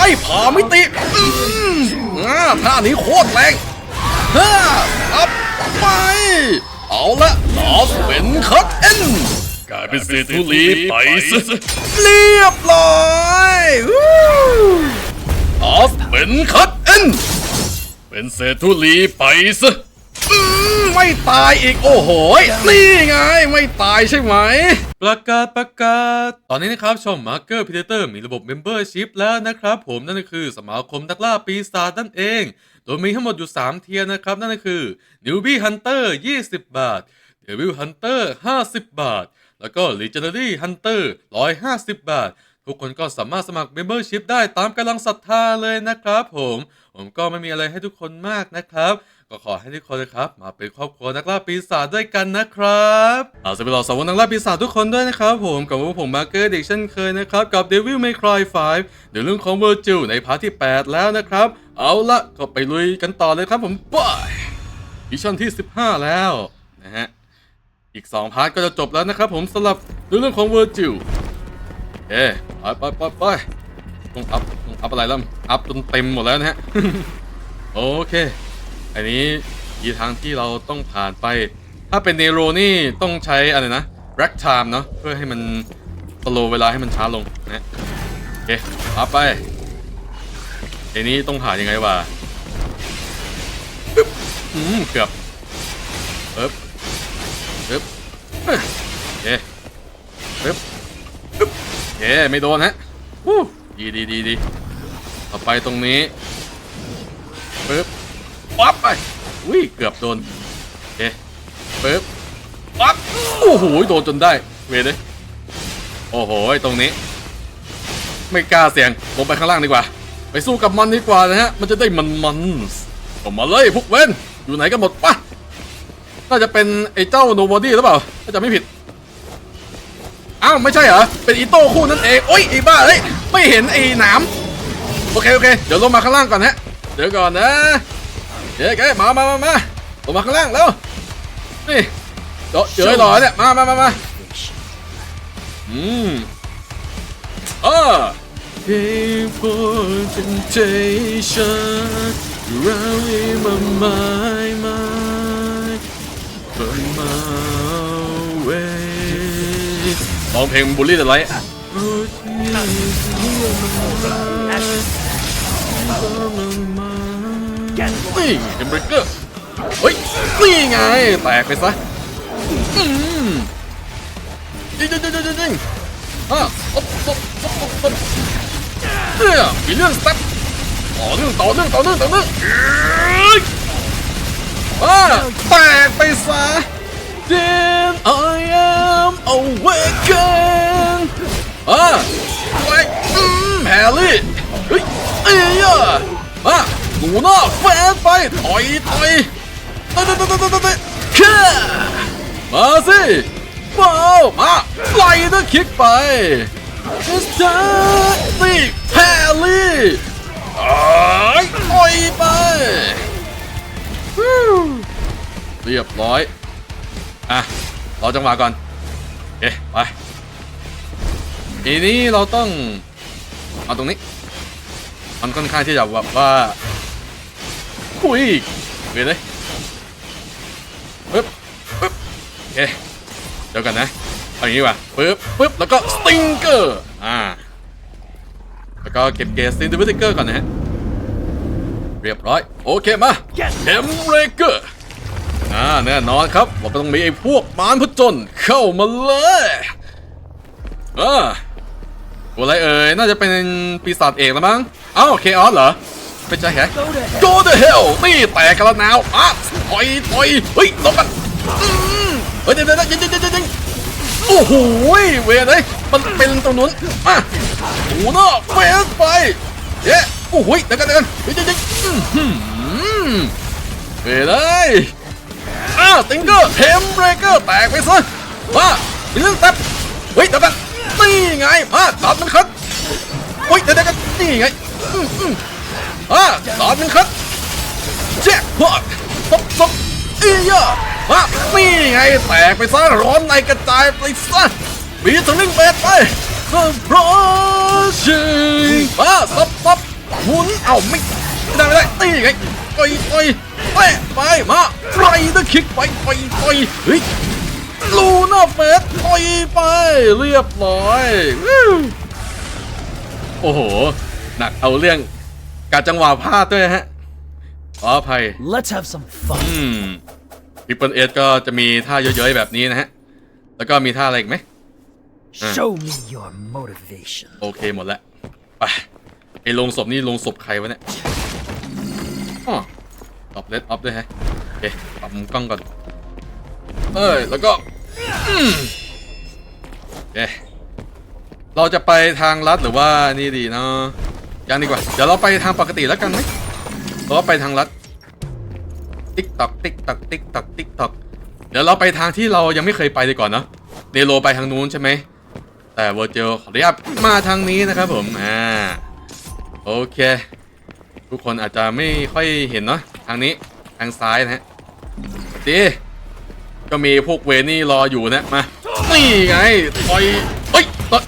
ไอ้ผ่ามิติอืมอ่าท่านี้โคตรแรงฮ่าอัพไป เอาละลอสเป็นคัตเอ็นกลายเป็นเศษธุลีไปซะเรียบร้อยลอสเป็นคัตเอ็นเป็นเศษธุลีไปซะ ไม่ตายอีกโอ้โหนี่ไงไม่ตายใช่ไหม ประกาศประกาศ ตอนนี้นะครับช่อง Marker Predator มีระบบ Membership แล้วนะครับผมนั่นก็คือสมาคมนักล่าปีศาจนั่นเอง โดยมีทั้งหมดอยู่ 3 เทียร์นะครับ นั่นก็คือ Newbie Hunter 20 บาท Devil Hunter 50 บาท แล้วก็ Legendary Hunter 150 บาททุกคนก็สามารถสมัคร Membership ได้ตามกำลังศรัทธาเลยนะครับผม ผมก็ไม่มีอะไรให้ทุกคนมากนะครับ ก็ขอให้ทุกคนนะครับ มาเป็นครอบครัวนักล่าปีศาจด้วยกันนะครับเอาจะไปรอสาวนักล่าปีศาจทุกคนด้วยนะครับ ผมกับพวกผมมาเกอร์เด็กเช่นเคยนะครับ กับ Devil May Cry 5เดี๋ยวเรื่องของ Virgil ในพาร์ทที่ 8 แล้วนะครับ เอาละก็ไปลุยกันต่อเลยครับผมไปมิชชั่นที่ 15 แล้วนะฮะอีก 2 พาร์ทก็จะจบแล้วนะครับผมสำหรับเรื่องของ Virgil เอ๊ไปไปไปไปต้องอัพต้องอัพอะไรแล้วอัพจนเต็มหมดแล้วนะฮะโอเค อันนี้มีทางที่เราต้องผ่านไป ถ้าเป็นเนโรนี่ต้องใช้อะไรนะ rack time เนาะเพื่อให้มันสโลเวลาให้มันช้าลงนะโอเคอัพไปอันนี้ต้องผ่านยังไงวะอืมเกือบปึ๊บปึ๊บโอเคปึ๊บปึ๊บโอเคไม่โดนฮะวู้ดีดีดีดีต่อไปตรงนี้ปึ๊บ ปั๊บไปอุ้ยเกือบโดนโอเคปึ๊บปั๊บโอ้โหโดนจนได้เวเลยโอ้โหตรงนี้ ไม่กล้าเสี่ยงลงไปข้างล่างดีกว่า ไปสู้กับมันดีกว่านะฮะมันจะได้มันมันๆออกมาเลยพวกเว้นอยู่ไหนกันหมดปะน่าจะเป็นไอ้เจ้าโนบอดี้หรือเปล่าถ้าจะไม่ผิดอ้าวไม่ใช่เหรอ เป็นอีโต้คู่นั่นเองโอ้ยไอ้บ้าเฮ้ยไม่เห็นไอ้หนามโอเคโอเค เดี๋ยวลงมาข้างล่างก่อนฮะ เดี๋ยวก่อนนะ เจ๊เจ๊มามามามาลงมาข้างล่างแล้วนี่เจาะเจอหล่อเนี่ยมามามามาอืมอ่า Pay for temptation Round in my my my, From my way ร้องเพลงบูลลี่อะไรอะ นี่เอ็มเบรกเกอร์เฮ้ยนี่ไง แตกไปซะอืมยิงยิงยิงยิงยิงยิงอะตบตบตบตบเนี่ยมีเรื่องสเต็ปต่อเนื่องต่อเนื่องต่อเนื่องต่อเนื่องอ้ยอะแตกไปซะ Then I am awakened อะแตกอืมแฮร์รี่เฮ้ยเอ้ยอะ หูหน้าแฟนไปต่อยต่อยเตะเตะเตะเตะเตะเตะแค่มาสิว้าวมาไล่นะคิกไปมิสเตอร์ตีแฮร์รี่ไอ้ต่อยไปเรียบร้อยอะรอจังหวะก่อนเอ๊ะไปทีนี้เราต้องเอาตรงนี้ มันค่อนข้างที่จะแบบว่า คุยเวียนเลยปึ๊บปึ๊บโอเคเดี๋ยวกันนะเอาอย่างนี้ว่ะปึ๊บปึ๊บแล้วก็สติงเกอร์อ่าแล้วก็เก็บเกสตินดิวิเกอร์ก่อนนะฮะเรียบร้อย โอเคมาเอ็มเรเกอร์อ่าแน่นอนครับว่าต้องมีไอ้พวกมารพจนเข้ามาเลยอ่าตัวอะไรเอ่ยน่าจะเป็นปีศาจเอกแล้วมั้งอ้าเคออสเหรอ ไม่ใช่แฮะ Go to hell นี่แตกกันแล้วนาวอะถอยถอยเฮ้ยลงกันเฮ้ยเดี๋ยวเดี๋ยวเดี๋ยวเดี๋ยวเดี๋ยวเดี๋ยวโอ้โหเวรเลยมันเป็นตรงนู้นอะโอ้โหเนาะเวรไปเย้โอ้โหเดี๋ยวกันเดี๋ยวกันเดี๋ยวเดี๋ยวเดี๋ยวอื้อหือเวรเลยอ้าติงเกอร์เทมเบรเกอร์แตกไปซะว่ามีเรื่องแตบเฮ้ยเดี๋ยวกันนี่ไงมาดอดมันครับอุ้ยเดี๋ยวเดี๋ยวกันนี่ไง อืมอืมอ่าดอดมันครับแจ็คพอตตบตบอียะมานี่ไงแตกไปซะร้อนในกระจายไปซะบีทลิงเบดไปพร้อมชิงมาซับซับเอาไม่ได้ไม่ได้ตีไงต่อยต่อยแตะไปมาไรเดอร์คิกไปต่อยต่อยเฮ้ยลูน่าเฟสต่อยไปเรียบร้อย โอ้โห หนักเอาเรื่อง การจังหวะพลาดด้วยฮะขออภัย Let's have some fun. อืมพิปเปิลเอสก็จะมีท่าเยอะๆแบบนี้นะฮะ แล้วก็มีท่าอะไรอีกไหม Show me your motivation. โอเคหมดแล้วไปไอ้ลงศพนี่ลงศพใครวะเนี่ยอ๋อตอบเลดออฟด้วยฮะโอเคปรับมุมกล้องก่อน เอ้ย แล้วก็อืมโอเคเราจะไปทางลัดหรือว่านี่ดีเนาะ ยังดีกว่า เดี๋ยวเราไปทางปกติแล้วกันไหมเราไปทางลัด ติ๊กตอกติ๊กตอกติ๊กตอกติ๊กตอกเดี๋ยวเราไปทางที่เรายังไม่เคยไปดีก่อนเนาะเนโรไปทางนู้นใช่ไหม แต่เวอร์เจลขออนุญาตมาทางนี้นะครับผมอ่าโอเค ทุกคนอาจจะไม่ค่อยเห็นเนาะทางนี้ทางซ้ายนะฮะดีก็มีพวกเวนี่รออยู่นะมา นี่ไงต่อยเฮ้ยต่อย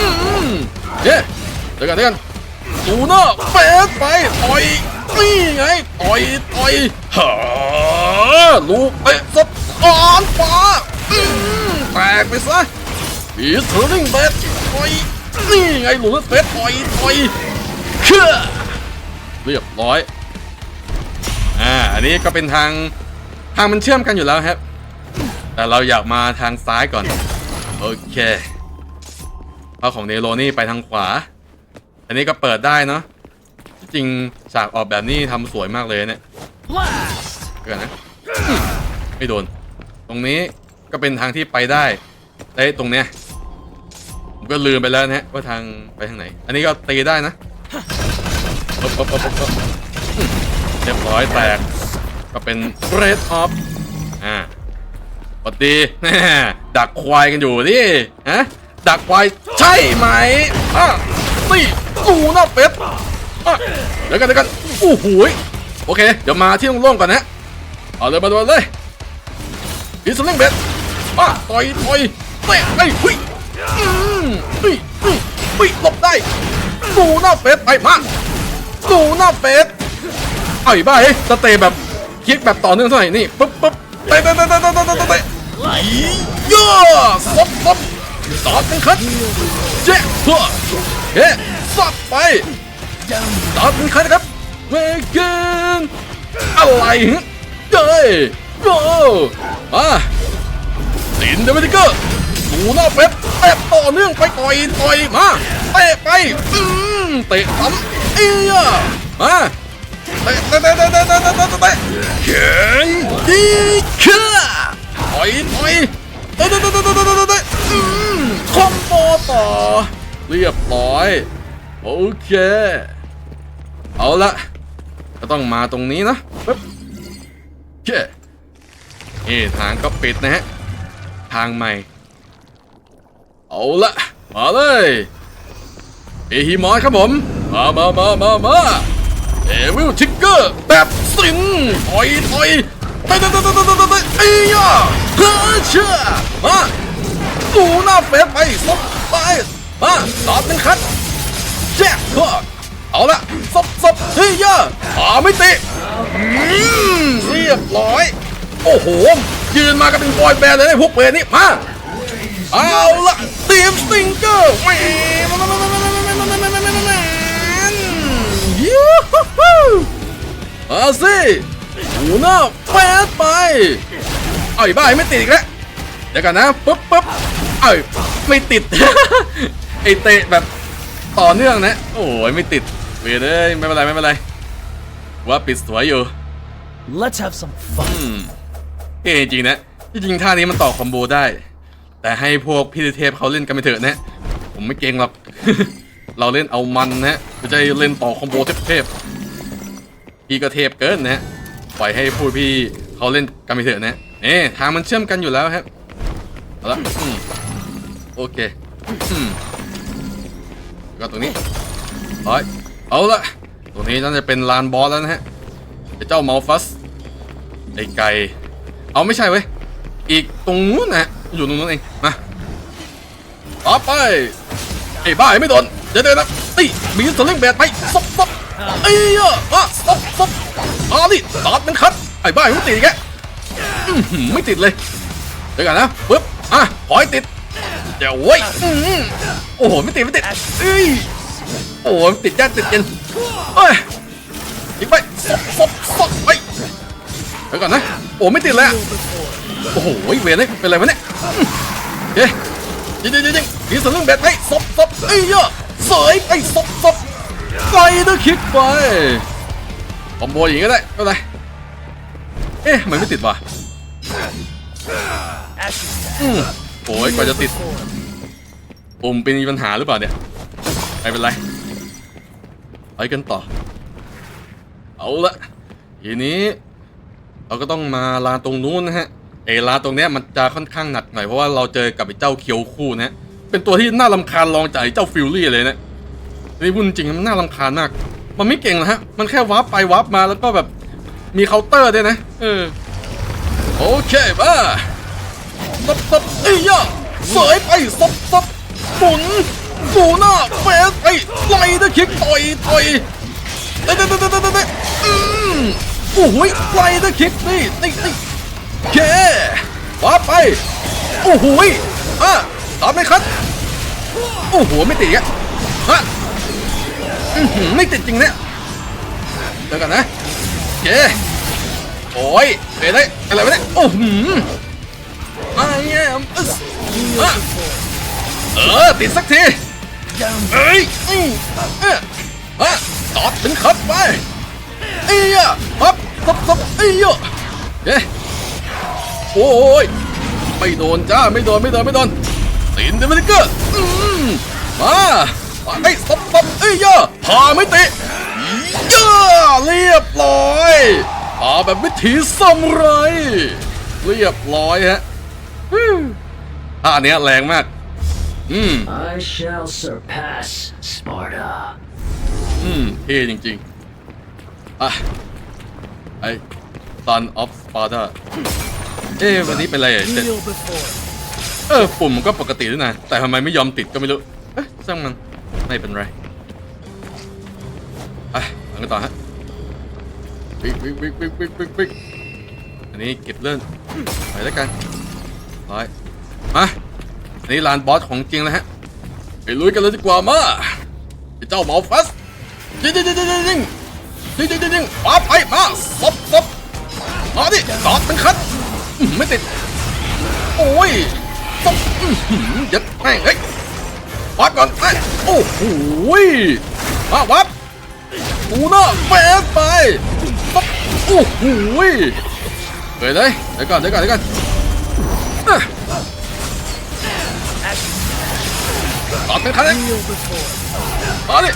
อืมเย้เดี๋ยวกันเดี๋ยวกัน ดูเนาเฟสไปต่อยนี่ไงต่อยต่อยฮ่าลูกเตะสะท้อนฟ้าแตกไปซะอีเทอร์ลิงเบสต่อยนี่ไงลุดเฟสต่อยต่อยเชื่อเรียบร้อยอ่าอันนี้ก็เป็นทางทางมันเชื่อมกันอยู่แล้วครับ แต่เราอยากมาทางซ้ายก่อน โอเคพราของเนโรนี่ไปทางขวา อันนี้ก็เปิดได้เนาะจริงฉากออกแบบนี้ทำสวยมากเลยเนี่ยเกิดนะไม่โดน ตรงนี้ก็เป็นทางที่ไปได้แต่ตรงเนี้ยผมก็ลืมไปแล้วนะฮะว่าทางไปทางไหน อันนี้ก็ตีได้นะเรียบร้อยแตกก็เป็นเรดออฟอ่าปฏดีแน่ดักควายกันอยู่ดิฮะดักควายใช่ไหมอะ ตี้กูนะเป็ดเดี๋ยวกันเดี๋ยวกันโอ้โหโอเค เดี๋ยวมาที่โล่องก่อนนะเอาเลยมาเลยอีสลิงเบ็ดป้ต่อยต่อยเตะไอ้หุยอืมหุยหุยหุยหลบได้กูหน้าเป็ดไปมากูหน้าเป็ดไอ้บ้าเฮ้ยสเตย์แบบคลิกแบบต่อเนื่องเท่าไหร่นี่ปุ๊บปุ๊บเตะเตะเตะเตะเตะเตะเตะเย่ซบซบ ต่อกันคัดเจ๊ทัวเฮ้ซับไปต่อกันคัดนะครับเวเกนอะไรเย้ยโอ้มาสินเดวิดเกอร์ดูหน้าเป็ดเตะต่อเนื่องไปต่อยต่อยมาเตะไปอืมเตะซ้ำเอียมาเตะเตะเตะเตะเตะเตะเตะเตะเตะเข็งดีเชื่อต่อยต่อยเตะเตะเตะเตะเตะเตะเตะอืม คอมโบต่อ เรียบร้อย โอเค เอาละก็ต้องมาตรงนี้นะปึ๊บเจ้นี่ทางก็ปิดนะฮะ ทางใหม่ เอาละมาเลยเอฮิมอนครับผม มามามามามาเอวิลทิกเกอร์แบบสิงต่อยต่อยเตะเตะเตะเตะเตะเตะไอ้ยาเฮ้ยเชื่อมา ดูหน้าเฟสไปซบไปมาตอบเป็นคัดแจ็คพวกเอาละซบซบเฮียอาไม่ติอืมเรียบร้อย โอ้โห ยืนมากันเป็นบอยแบนด์เลยนพวกเวรนี่มาเอาละทีมสติงเกอร์แหมยูฮูมาสิหูหน้าแฟดไป เอาอีบ้าไม่ติดอีกแล้ว เดี๋ยวกันนะปุ๊บปุ๊บเอ้ยไม่ติด ไอเตะแบบต่อเนื่องนะ โอ้ยไม่ติดเวรเลยไม่เป็นไรไม่เป็นไรว่าปิดสวยอยู่ Let's have some fun. เท่จริงๆนะจริงๆท่านี้มันต่อคอมโบได้ แต่ให้พวกพี่เทพเขาเล่นกันไปเถอะนะ ผมไม่เก่งหรอกเราเล่นเอามันนะไม่ใช่เล่นต่อคอมโบเทพๆพี่ก็เทพเกินนะปล่อยให้พูดพี่เขาเล่นกันไปเถอะนะเอ๊ทางมันเชื่อมกันอยู่แล้วครับ เอาละอืมโอเคอืมแล้วก็ตรงนี้ร้ยเอาละตรงนี้น่าจะเป็นลานบอสแล้วนะฮะไอ้เจ้ามัลฟัสไอ้ไก่เอาไม่ใช่เว้ยอีกตรงนู้นนะอยู่ตรงนู้นเองมาต่อไปไอ้บ้าไม่โดนเดี๋ยวเดี๋ยวนะตีบีสลิงแบดไปซบซบไอ้เหี้ยอะซบซบอาดิตอดมันคัดไอ้บ้าไม่ติดแกไม่ติดเลยเดี๋ยวก่อนนะปึ๊บ อะขอให้ติดเดี๋ยวเว้ยโอ้โหไม่ติดไม่ติดเอ้ยโอ้โหติดยากติดเย็นเอ้ยอีกไปซบซบซบไปเดี๋ยวก่อนนะโอ้ไม่ติดเลยอะโอ้โหเวรเลยเป็นไรวะเนี่ยเฮ้ยยิงยิงยิงยิงยิงสลึงแบตไปซบซบไอ้เหี้ยเสยไปซบซบไฟเดอร์คิกไปคอมโบอย่างนี้ก็ได้ไม่เป็นไรเอ๊ะทำไมไม่ติดว่ะ อืมโอ้ยกว่าจะติดปุ่มเป็นมีปัญหาหรือเปล่าเนี่ยไม่เป็นไรไปกันต่อ เอาละทีนี้ เราก็ต้องมาลานตรงนู้นนะฮะเอลาตรงเนี้ยมันจะค่อนข้างหนักหน่อยเพราะว่าเราเจอกับไอ้เจ้าเคียวคู่นะฮะเป็นตัวที่น่ารำคาญรองจากไอ้เจ้าฟิลลี่เลยนะนี่พูดจริงมันน่ารำคาญมาก มันไม่เก่งนะฮะ มันแค่วาร์ปไปวาร์ปมาแล้วก็แบบมีเคาน์เตอร์ด้วยนะ เออ โอเคมา ซับซับเอ้ยยเสยไปซับซับหมุนสูหน้าเฟสไปไล่ตะคิกต่อยต่อยเด้เด้เด้เด้เด้เด้อืมโอ้โหไล่ตะคิกนี่นี่นี่โอเควาไปโอ้โหอะตามไหมครับโอ้โหไม่ติดอีกอะฮะอื้อหือไม่ติดจริงเนี่ยเดี๋ยวกันนะโอเคโอ้ยเดี๋ยวได้อะไรวะเนี่ยโอ้โห ไอ้แอมอะเออติดสักทีเอ้ยอืมเอะฮะตอดถึงขัดไปเอ้ยฮับซับซับเอ้ยเอ๊ะโอ้ยไม่โดนจ้าไม่โดนไม่โดนไม่โดนตีนเดมิเกอร์อืมมาไอ้ซับซับเอ้ยพาไม่ติเยอะเรียบร้อยพาแบบวิถีซามูไรเรียบร้อยฮะ ฮู้ท่าเนี้ยแรงมาก อืม I shall surpass Sparta. อืมเท่จริงๆ อะ ไอ้ Son of Sparta เอ๊ะวันนี้เป็นไรอะเจ็ด Kneel before. เออ ปุ่มมันก็ปกติด้วยนะ แต่ทำไมไม่ยอมติดก็ไม่รู้ เอ๊ะช่างมันไม่เป็นไรอะทำกันต่อฮะวิกวิกวิกวิกวิกวิกวิกอันนี้เก็บเลื่อนไปแล้วกัน ร้อยมาอันนี้ลานบอสของจริงแล้วฮะ ไปลุยกันเลยดีกว่ามาไอ้เจ้าหมอฟัสยิงยิงยิงยิงยิงยิงยิงยิงยิงยิงมาไปมาซบซบมาดิจอดมันคัดอื้อไม่ติด โอ้ยซบอื้อหือยัดแม่งเฮ้ยวัดก่อนไอ้โอ้โหมาวัดกูน่าแฟสไปซบโอ้โหเฮ้ยเลยเดี๋ยวก่อนเดี๋ยวก่อนเดี๋ยวก่อน อะจอดมันคัดเลย Kneel before. มาดิ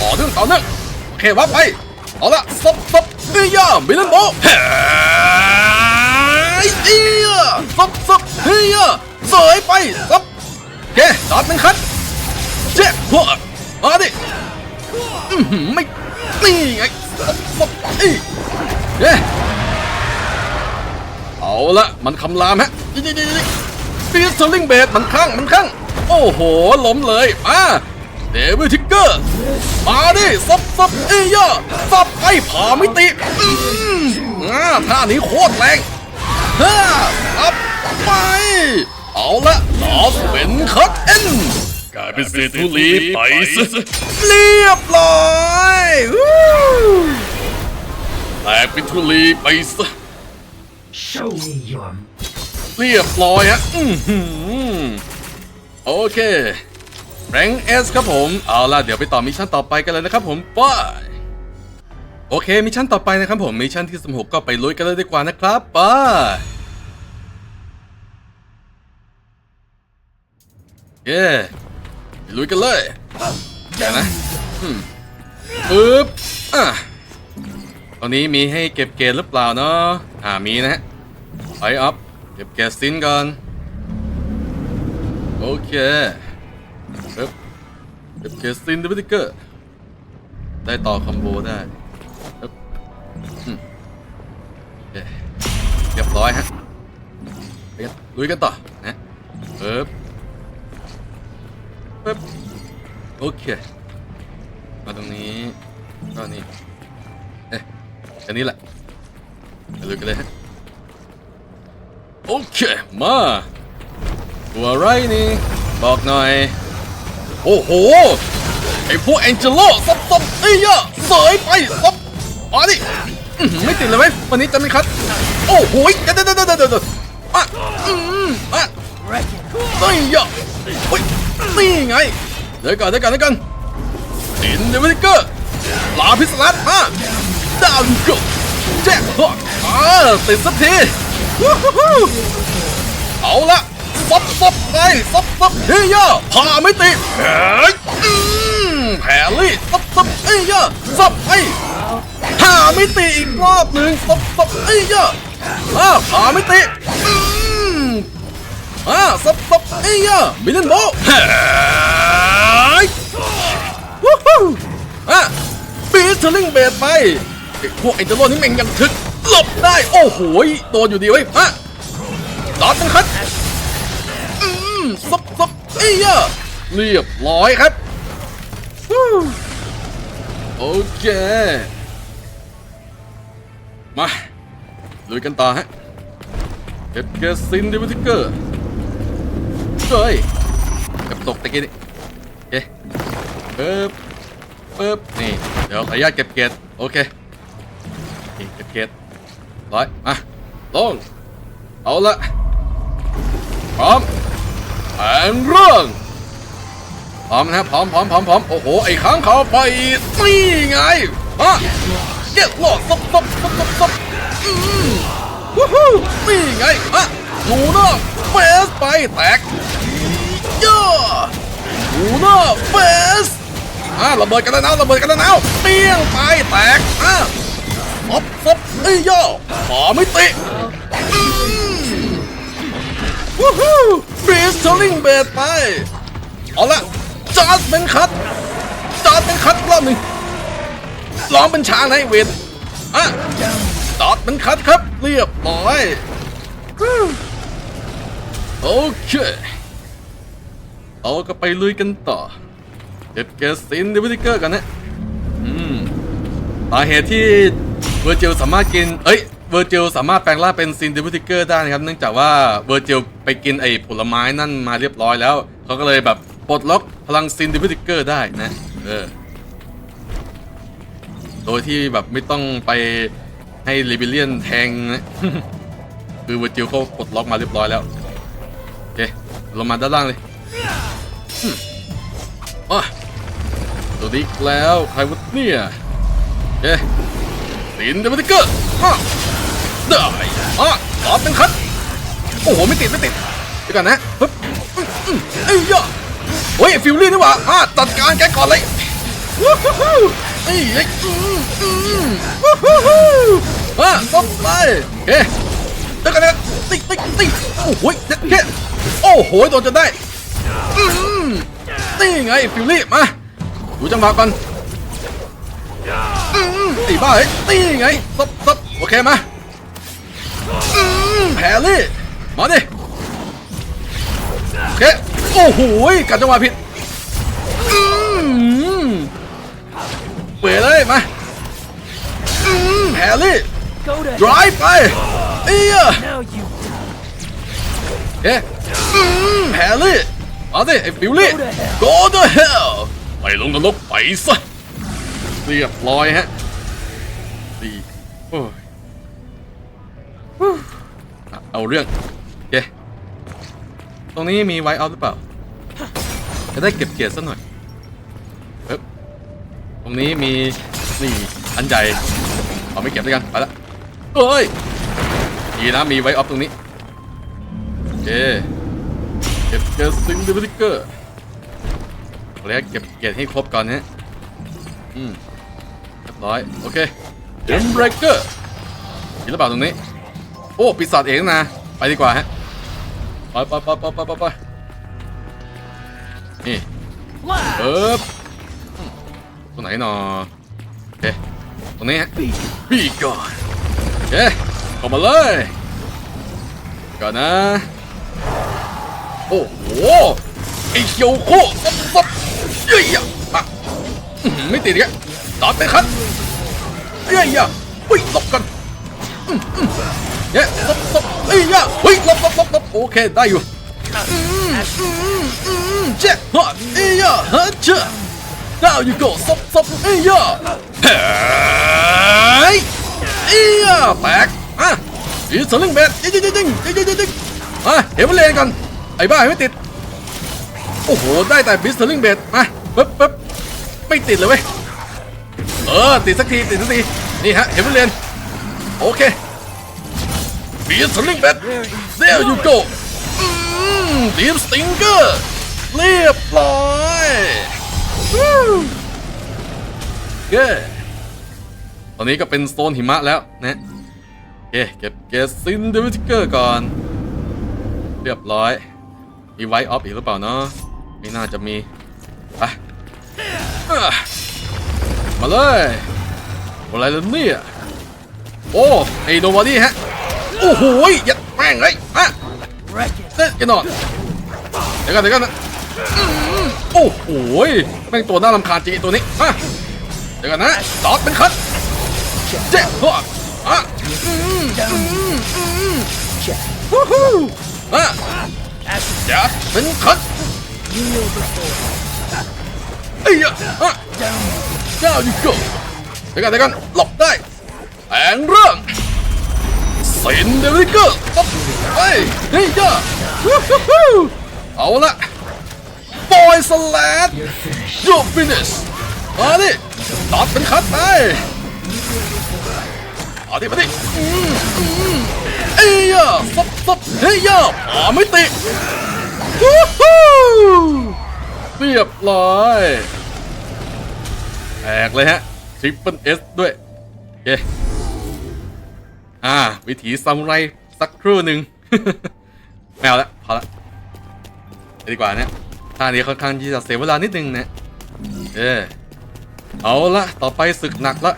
ต่อเนื่องต่อเนื่องโอเควัดไป เอาละซบซบเฮียมิลันโบเฮ้ยเฮียซบซบเฮียเสยไปซบโอเคจอดหนึ่งคันเจ๊พวกมาดิอื้อหือไม่นี่ไงซบซบอีเฮ้ เอาละมันคำรามฮะยิงยิงยิงยิงฟีสเทอร์ลิงเบดมันคั่งมันคั่งโอ้โหล้มเลยอ่าเดวิดทิกเกอร์ มาดิซับซับเอ้ยะซับไอ้ผามิติอืมอ่าท่านี้โคตรแรงฮ่าซับไป เอาละลอสเป็นคัตเอ็นกลายเป็นเศษธุลีไปซะเรียบร้อยแตกเป็นธุลีไปซะ Show me your เรียบร้อยฮะอือหือโอเค แรงเอสครับผม เอาล่ะ เดี๋ยวไปต่อมิชชั่นต่อไปกันเลยนะครับผมไปโอเค มิชชั่นต่อไปนะครับผม มิชชั่นที่สมหกก็ไปลุยกันเลยดีกว่านะครับไปเย้ไปลุยกันเลยเดี๋ยวนะอืมปึ๊บอะ ตอนนี้มีให้เก็บเกรดหรือเปล่าเนาะอ่ามีนะฮะไปอัพเก็บเกรดซินก่อน โอเคปึ๊บเก็บเกรดซินดิวิติเกอร์ได้ต่อคอมโบได้ปึ๊บเรียบร้อยฮะไปกันลุยกันต่อนะปึ๊บปึ๊บโอเคมาตรงนี้ก็นี่ อันนี้แหละไปเลยกันเลยฮะโอเคมาตัวอะไรนี่บอกหน่อย โอ้โหไอพวกแองเจโลซับซับเอ้ยะเสยไปซับมาดิอื้อหือไม่ติดเลยไหมวันนี้จะไม่คัดโอ้โหเดี๋ยวเดี๋ยวเดี๋ยวเดี๋ยวอะอืมอะเฮ้ยะเฮ้ยนี่ไงเดี๋ยวก่อนเดี๋ยวก่อนเดี๋ยวก่อนอินเดวิเกอร์ลาพิสลัดมา ดาวน์กแจ็คฮอกอ่าติดสักทีวู้ฮู้ฮู้เอาละซับซับไปซับซับเฮียพาไม่ติดเฮ้ยอืมแผลลี่ซับซับเฮียซับไอ้พาไม่ติอีกรอบหนึ่งซับซับเฮียอ่าพาไม่ติอืมอ่าซับซับเฮียมิลเลนโบเฮ้ยวู้ฮู้อะบีสเทลิงเบดไป ไอ้พวกไอ้เจโร่นี่แม่งยังทึกหลบได้ โอ้โหยโดนอยู่ดีเว้ยอะดอดกันครับอืมซับซับเอ้ยอะเรียบร้อยครับโอเค มาลุยกันต่อฮะเก็บเกสซินดิวิทิเกอร์เฮ้ยเกับตกตะกี้นี่โอเคปึ๊บปึ๊บนี่ เดี๋ยวขออนุญาตเก็บเกตโอเค เก็บเกตร้อยมาลงเอาละพร้อมแผนเรื่องพร้อมนะพร้อมพร้อมพร้อมพร้อมโอ้โหไอ้ค้างเขาไปนี่ไงฮะเก็บหลอดซบซบซบซบซบอืมวู้ฮู้นี่ไงฮะลูน่าเฟสไปแตกย่าหูน้าเฟสอ่าระเบิดกันแล้วนะระเบิดกันแล้วนะเปี้ยงไปแตกอะ ฟบฟบเอ้ย่อขอไม่ติวู้ฮู้บรีสเทอลิงเบดไป เอาละจอร์ดเป็นคัดจอร์ดเป็นคัดรอบหนึ่งร้องเป็นช้างนะไอ้เวนอะจอร์ดเป็นคัดครับ เรียบร้อยโอเค เอาก็ไปลุยกันต่อเก็บเกสซินเดวิติเกอร์กันนะอืมสาเหตุที่ เวอร์จิลสามารถกิน เอ้ย เวอร์จิลสามารถแปลงร่างเป็นซินเดิวิติเกอร์ได้นะครับ เนื่องจากว่าเวอร์จิลไปกินไอ้ผลไม้นั่นมาเรียบร้อยแล้ว เขาก็เลยแบบปลดล็อกพลังซินเดิวิติเกอร์ได้นะ เออ โดยที่แบบไม่ต้องไปให้ลิเบเลียนแทงนะคือเวอร์จิลเขาปลดล็อกมาเรียบร้อยแล้วโอเคลงมาด้านล่างเลยอะตัวนี้แล้วใครวะเนี่ยเอ๊ะ สินเดวิติเกอร์ฮะได้อะตอบเป็นคัดโอ้โห ไม่ติด ไม่ติดเดี๋ยวก่อนนะปึ๊บเอ้ยยะโอ้ยฟิวลี่นี่หว่าอะจัดการแกก่อนเลยวู้ฮู้ฮู้เอ้ยเอ้ยอืมอืมวู้ฮู้ฮู้อะซ่อมไปโอเคเดี๋ยวก่อนนะติ๊กติ๊กติ๊กโอ้โหเด็ดแค่โอ้โหโดนจนได้อืมนี่ไงฟิลลี่มาดูจังหวะก่อน อืมไอ้บ้าเฮ้ตีไงซับซับโอเคมาอืมแพรลี่มาดิโอเคโอ้โหกัดจังหวะผิดอืมเปลี่ยเลยมาอืมแพรลี่ Go to ดรายไปเอีย now, you เอ๊ะแฮร์รี่ มาสิไอ้ฟิวลี่ Go to hell go to hell ไปลงนรกไปซะ เรียบร้อยฮะดีโอ้ยเอาเรื่องโอเคตรงนี้มีไวเอาหรือเปล่า จะได้เก็บเกียรติสักหน่อยเอ๊บตรงนี้มีนี่อันใหญ่เอาไม่เก็บด้วยกันไปละเอ้ยดีนะมีไวออฟตรงนี้โอเคเก็บเกียรติซิงดิวิเกอร์แล้วเก็บเกียรติให้ครบก่อนนะอืม ร้อยโอเคเดมเบรกเกอร์กินหรือเปล่าตรงนี้ โอ้ปีศาจเองนะ ไปดีกว่าฮะ ไปไปไปไปไปไปไปนี่เอิบตรงไหนหนอโอเคตรงนี้ฮะบีก่อนโอเคเข้ามาเลยก่อนนะ โอ้โหไอเคียวโคซับซับเยอะอะไม่ติดอีกะดอดไปคัดเอ้ยย่าเฮ้ยหลบกันอืมอืมเย้หลบหลบเอ้ยย่าเฮ้ยหลบหลบหลบหลบโอเคได้อยู่เจ๊ฮะเอ้ยย่าฮะเจ๊ Now you go ซบซบเอ้ยย่าเฮ้ยเอ้ยย่าแตกอะอีสลิงเบดยิงยิงยิงยิงยิงยิงยิงอะเห็นมันเลนกันไอ้บ้าไม่ติดโอ้โหได้แต่บิสเทอร์ลิงเบดมาปึ๊บปึ๊บไม่ติดเลยเว้ย เออติดสักทีติดสักทีนี่ฮะเห็นมันเรียนโอเคบิสเทอร์ลิงเบด there you go อืมดีมสติงเกอร์เรียบร้อยวู้เย้ตอนนี้ก็เป็นโซนหิมะแล้วนะโอเคเก็บเกสซินเดวิทิเกอร์ก่อน เรียบร้อยมีไวท์ออฟอีกหรือเปล่าเนาะไม่น่าจะมีไปะ มาเลยอะไรล่ะเนี่ยโอ้ไอโนบอดี้ฮะโอ้โหยัดแม่งเลยอะเต้นกันหน่อยเดี๋ยวกันเดี๋ยวกันนะอืมโอ้โหแม่งตัวน่ารำคาญจริงไอ้ตัวนี้อะเดี๋ยวกันนะดอดเป็นคัดเจ๊หัวอะอืมอืมอืมฮู้ฮู้อะจัดเป็นคัดเอ้ยอะอะ เจ้าดิโก้เดี๋ยวกันเดี๋ยวกันหลบได้แองเรื่องสินเดวิเกอร์ปั๊บเฮ้ยเฮ้ยจ้าฮู้ฮู้ฮู้เอาละบอยสแลดโยฟินิชมาดิตัดเป็นคัดไปมาดิมาดิเอ้ยอะซับซับเฮ้ยอะอาไม่ติวู้ฮู้เรียบร้อย แตกเลยฮะทริปเปิลเอสด้วยโอเอ่า วิถีซามูไรสักครู่หนึ่งไม่เอาละพอละดีกว่านะท่านี้ค่อนข้างที่จะเสียเวลานิดนึงนะเออเอาละต่อไปศึกหนักละ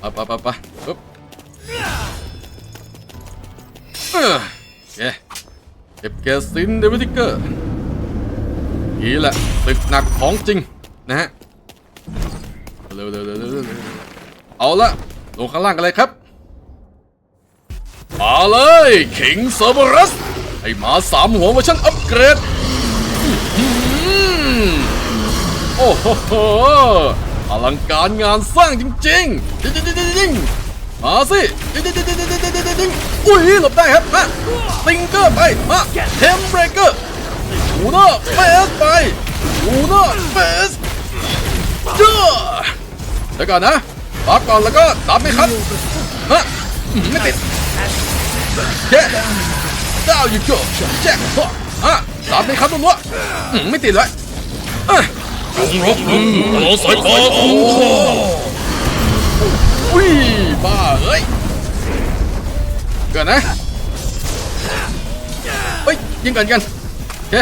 ปไปไปไปปึ๊บเออเก็บเกสินเดวิติเกอร์นี่แหละศึกหนักของจริง นะฮะเร็วเร็วเร็วเร็วเร็วเอาละลงข้างล่างกันเลยครับมาเลยคิงเซอร์เบรัสไอ้หมาสามหัวเวอร์ชันอัปเกรดโอ้โหอลังการงานสร้างจริงๆจริงจริงจริงจริงมาสิจริงจริงจริงจริงจริงจริงจริงอุ้ยหลบได้ครับมาติงเกอร์ไปมาเทมเบรเกอร์ชูน่าเฟสไปชูน่าเฟส เจ้าเดี๋ยวก่อนนะรับก่อนแล้วก็รับไหมครับฮะไม่ติดเจ๊เจ้าหยู่โจ้าแจ็คพอฮะรับไหมครับลุงวะอืมไม่ติดเลยเอ้ยงรบกลุงตอสายตาของข้อุ้ยบ้าเอ้ยเกิดนะเฮ้ยยิงกันกันเอ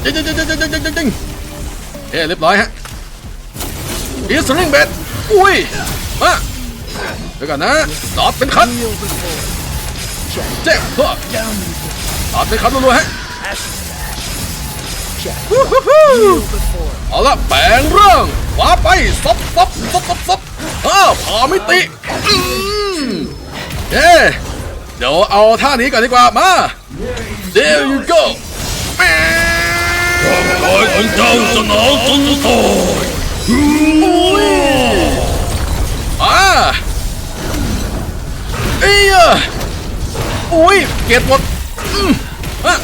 เคยิงยิงจิงจิงจิงจิงจิงเฮ้ยเรียบร้อยฮะ อีสลิงเบดอุ้ยมาเดี๋ยวก่อนนะตอบเป็นคันแจ็คพ่อตอบเป็นคันรัวๆฮะเอาละแปลงร่างขวาไปซับซับซับซับซับอ้าพาไม่ติเย้เดี๋ยวเอาท่านี้ก่อนดีกว่ามา there you go แหม่กายของเจ้าจะหนาวจนตาย อุ้ยอ่าเอ้ยอะอุ้ยเกลียดหมดอืมอะ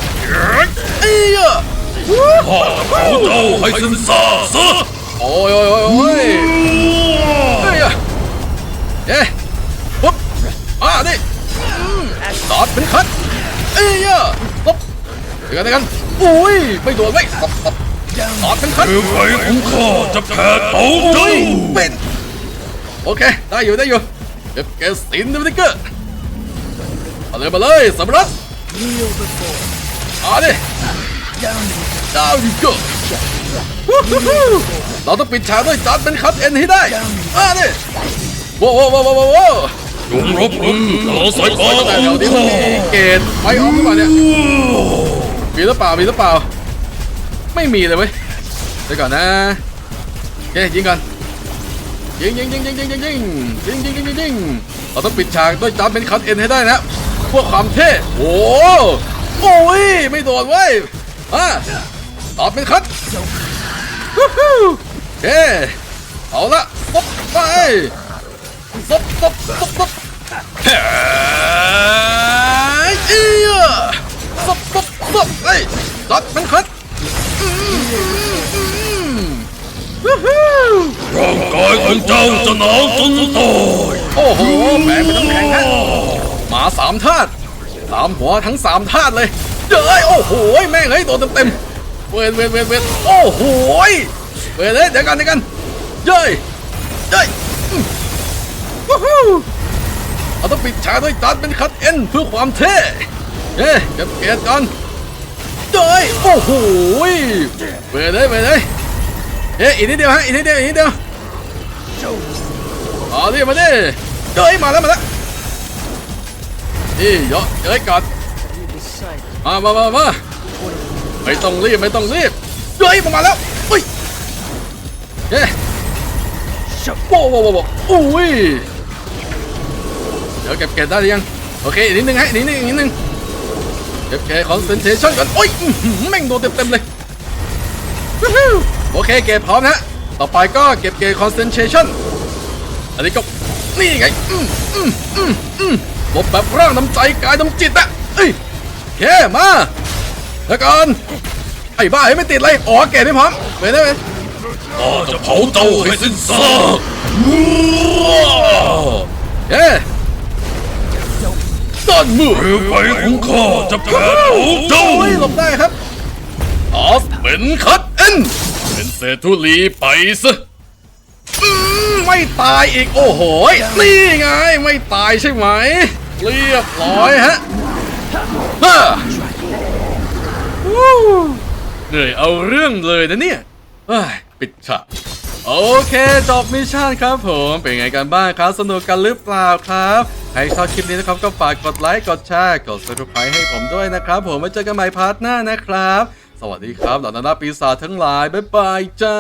เอ้ยอะวู้ข้าเผาเจ้าให้สิ้นซาซะโอ้ยโอ้ยโอ้ยโอ้ยเฮ้ยอะเอ๊ะปุ๊บอ่านี่อืมตอดเป็นคัดเอ้ยอะปุ๊บเดี๋ยวกันเดี๋ยวกันอุ้ยไม่โดนไว้ย ตบตบตอดเป็นคัดเมื่อไฟของข้าจะแผดเผาอุ้เจ้ายเป็น โอเค ได้อยู่ได้อยู่ เก็บเกสซินดิวิเกอร์มาเลยมาเลยสำรับเอาดิดาวดิเกอร์วู้ฮู้ฮู้เราต้องปิดฉากด้วยจอดเป็นคัดเอ็นให้ได้อ่าดิโว้โว้โว้โว้โว้โว้จงรบมือต่อสายฟ้าขแต่องเดี๋ยวนี้มันข้ามีเกณฑ์ไฟออกหรือเปล่าเนี่ยมีหรือเปล่ามีหรือเปล่า ไม่มีเลยเว้ยเดี๋ยวก่อนนะโอเยิงกันยิงยิงยิงยิงยิงยิงยิงยิงยิงยิงยิงยิงเราต้องปิดฉากด้วยจานเป็นคัตเอ็นให้ได้นะเพื่อความเท่โอ้โอ้ยไม่โดนเว้ยอะตอบเป็นคัตฮู้ฮู้โอเคเอาละซบไปซบซบซบซบเฮ้ยเอียซบซบซบเอ้ยจานเป็นคัต ร่างกายของเจ้าจะหนาวจนตายโอ้โหแหมเป็นน้ำแข็งฮะหมาสามธาตุสามหัวทั้งสามธาตุเลยเย้ยโอ้โหแม่งเฮ้ยโดนเต็มเต็มเวนเวนเวนเวนโอ้โหเวนเลยเดี๋ยวกันเดี๋ยวกันเย้ยเย้ยวู้ฮู้เราต้องปิดฉากด้วยจานเป็นคัตเอ็นเพื่อความเท่เฮ้ยเก็บเกียรติก่อน เย้ยโอ้โหเวนเลยเวนเลยเฮ้ยอีกนิดเดียวฮะอีกนิดเดียวอีกนิดเดียวเอาดิมาดิเฮ้ยมาแล้วมาแล้วนี่เยอะเอ้ยก่อนมามามามาไม่ต้องรีบไม่ต้องรีบเฮ้ยมามาแล้วอุ้ยเฮ้ยโว้โว้โว้โว้อุ้ยเดี๋ยวเก็บเก็บได้หรือยังโอเคอีกนิดนึงฮะอีกนิดนึงอีกนิดนึง เก็บเก็บคอนเซนเทชันก่อนโอ้ยอื้อหือแม่งโดนเต็มเต็มๆเลยวู้ฮู้โอเคเก็บพร้อมนะต่อไปก็เก็บเก็บคอนเซนเทชันอันนี้ก็นี่ไงอืมอืมอืมอืมลบแบบร่างน้ำใจกายน้ำจิตอะเอ้ยแค่มาแล้วก่อนไอ้บ้าให้ไม่ติดเลยอ๋อเกตไม่พร้อมไปได้ไหมข้าจะเผาเจ้าให้สิ้นซากเย้ต้นมือเรือไฟของข้าจะแผดเผาเจ้าโอ้ยหลบได้ครับ ออสเป็นคัดเอ็น เป็นเศษธุลีไปซะไม่ตายอีกโอ้โหนี่ไงไม่ตายใช่ไหม เรียบร้อยฮะฮ่าเหนื่อยเอาเรื่องเลยนะเนี่ยปิดฉาก โอเคจบมิชชั่นครับผมเป็นไงกันบ้างครับ สนุกกันหรือเปล่าครับ ใครชอบคลิปนี้นะครับก็ฝากกดไลค์กดแชร์กด subscribe ให้ผมด้วยนะครับ ผมไว้เจอกันใหม่พาร์ทหน้านะครับ สวัสดีครับเหล่านานาปีศาจทั้งหลายบ๊ายบายจ้า